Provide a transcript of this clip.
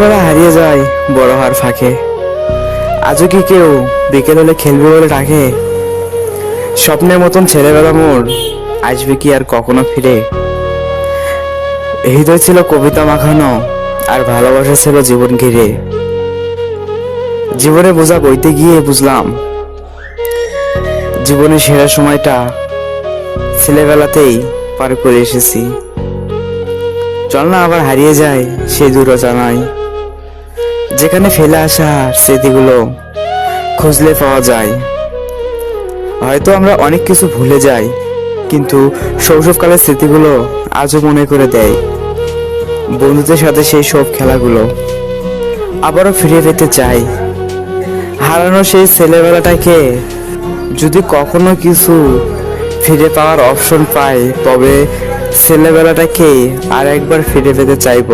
ছোটবেলা হারিয়ে যায় বড় হওয়ার ফাঁকে। আজও কি কেউ বিকেল হলে খেলবে বলে ডাকে? স্বপ্নের মতন ছেলেবেলা মোর আসবে কি আর কখনো ফিরে? হৃদয় ছিল কবিতা মাখানো আর ভালোবাসা ছিল জীবন ঘিরে। জীবনে বোঝা বইতে গিয়ে বুঝলাম জীবনের সেরা সময়টা ছেলেবেলাতেই পার করে এসেছি। চল না আবার হারিয়ে যায় সে দূর জানাই যেখানে ফেলে আসা স্মৃতিগুলো খুঁজলে পাওয়া যায়। হয়তো আমরা অনেক কিছু ভুলে যাই, কিন্তু শৈশবকালের স্মৃতিগুলো আজও মনে করে দেয়। বন্ধুদের সাথে সেই সব খেলাগুলো আবারও ফিরে পেতে চাই। হারানো সেই ছেলেবেলাটাকে যদি কখনো কিছু ফিরে পাওয়ার অপশন পাই, তবে ছেলেবেলাটাকে আর একবার ফিরে পেতে চাইব।